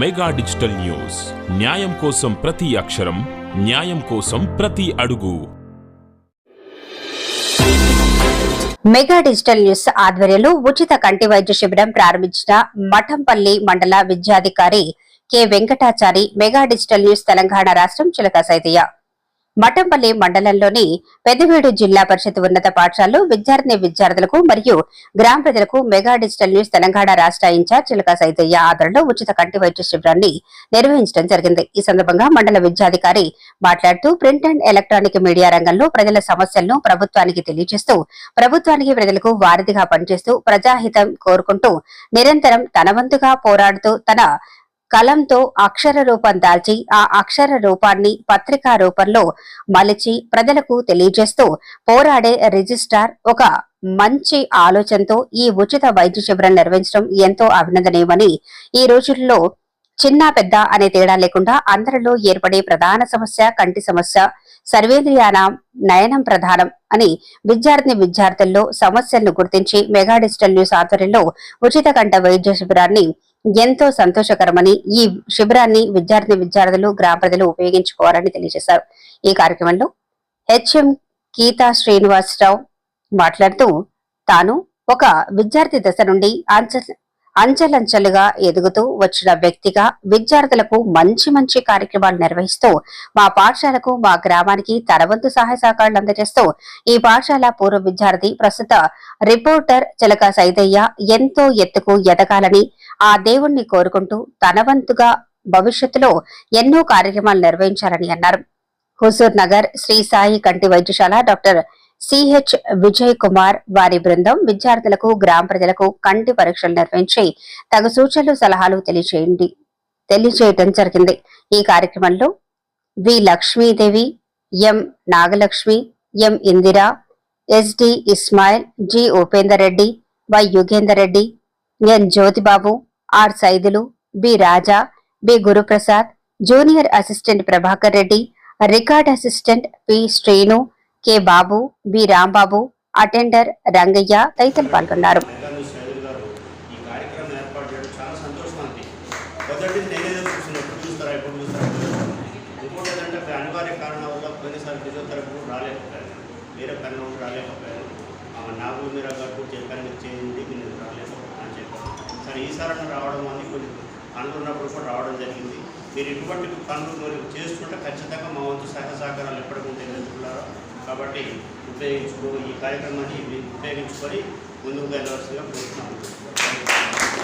Mega digital news. న్యాయం కోసం ప్రతి అక్షరం న్యాయం కోసం ప్రతి అడుగు. మెగా డిజిటల్ న్యూస్ ఆధ్వర్యంలో ఉచిత కంటి వైద్య శిబిరం ప్రారంభించిన మఠంపల్లి మండల విద్యాధికారి K Venkatachari mega digital news Telangana రాష్ట్రం చిలక సైతయ్య. మఠంపల్లి మండలంలోని పెద్దవీడు జిల్లా పరిషత్ ఉన్నత పాఠశాలలో విద్యార్థిని విద్యార్థులకు మరియు గ్రామ ప్రజలకు మెగా డిజిటల్ న్యూస్ తెలంగాణ రాష్ట్ర ఇన్ఛార్జ్ చిలక సైతయ్య ఆధ్వర్యంలో ఉచిత కంటి వైద్య శిబిరాన్ని నిర్వహించడం జరిగింది. ఈ సందర్భంగా మండల విద్యాధికారి మాట్లాడుతూ ప్రింట్ అండ్ ఎలక్ట్రానిక్ మీడియా రంగంలో ప్రజల సమస్యలను ప్రభుత్వానికి తెలియజేస్తూ ప్రభుత్వానికి ప్రజలకు వారధిగా పనిచేస్తూ ప్రజాహితం కోరుకుంటూ నిరంతరం తన వంతుగా పోరాడుతూ తన కలంతో అక్షర రూపం దాల్చి ఆ అక్షర రూపాన్ని పత్రికా రూపంలో మలిచి ప్రజలకు తెలియజేస్తూ పోరాడే రిజిస్ట్రార్ ఒక మంచి ఆలోచనతో ఈ ఉచిత వైద్య శిబిరం నిర్వహించడం ఎంతో అభినందనీయమని ఈ రోజుల్లో చిన్న పెద్ద అనే తేడా లేకుండా అందరిలో ఏర్పడే ప్రధాన సమస్య కంటి సమస్య సర్వేంద్రియాన నయనం ప్రధానం అని విద్యార్థిని విద్యార్థుల్లో సమస్యలను గుర్తించి మెగా డిజిటల్ న్యూస్ ఆధ్వర్యంలో ఉచిత కంట వైద్య శిబిరాన్ని ఎంతో సంతోషకరమని ఈ శిబిరాన్ని విద్యార్థిని విద్యార్థులు గ్రామ ప్రజలు ఉపయోగించుకోవాలని తెలియజేశారు. ఈ కార్యక్రమంలో హెచ్ఎం గీతా శ్రీనివాసరావు మాట్లాడుతూ తాను ఒక విద్యార్థి దశ నుండి అంచెలంచెలుగా ఎదుగుతూ వచ్చిన వ్యక్తిగా విద్యార్థులకు మంచి మంచి కార్యక్రమాలు నిర్వహిస్తూ మా పాఠశాలకు మా గ్రామానికి తనవంతు సహాయ సహకారాలు అందజేస్తూ ఈ పాఠశాల పూర్వ విద్యార్థి ప్రస్తుత రిపోర్టర్ చిలక సైదయ్య ఎంతో ఎత్తుకు ఎదగాలని ఆ దేవుణ్ణి కోరుకుంటూ తనవంతుగా భవిష్యత్తులో ఎన్నో కార్యక్రమాలు నిర్వహించాలని అన్నారు. హుజూర్ నగర్ శ్రీ సాయి కంటి వైద్యశాల డాక్టర్ సిహెచ్ విజయ్ కుమార్ వారి బృందం విద్యార్థులకు గ్రామ ప్రజలకు కంటి పరీక్షలు నిర్వహించి తగు సూచనలు సలహాలు తెలియచేయండి. తెలియచేయటం జరిగింది. ఈ కార్యక్రమంలో V Lakshmidevi M Nagalakshmi M Indira S D Ismail G Upender Reddy Y Yugender Reddy N Jyothibabu R Saidulu B Raja B Guruprasad junior assistant Prabhakar Reddy record assistant P Srinu K Babu B Rambabu attender Rangaiah తదితరులు పాల్గొన్నారు. వేరే పని ఉండి రాలేకపోయాను ఆమె మీరు చెప్పాను చేయండి మీరు అని చెప్పాను సరే ఈసారి రావడం అని కొన్ని పనులు ఉన్నప్పుడు కూడా రావడం జరిగింది మీరు ఇటువంటి పనులు మీరు చేస్తుంటే ఖచ్చితంగా మా వంతు సహాయ సహకారాలు ఎప్పటికీ కాబట్టి ఉపయోగించుకో ఈ కార్యక్రమాన్ని ఉపయోగించుకొని ముందుకు వెళ్ళవలసిందిగా కోరుతున్నాము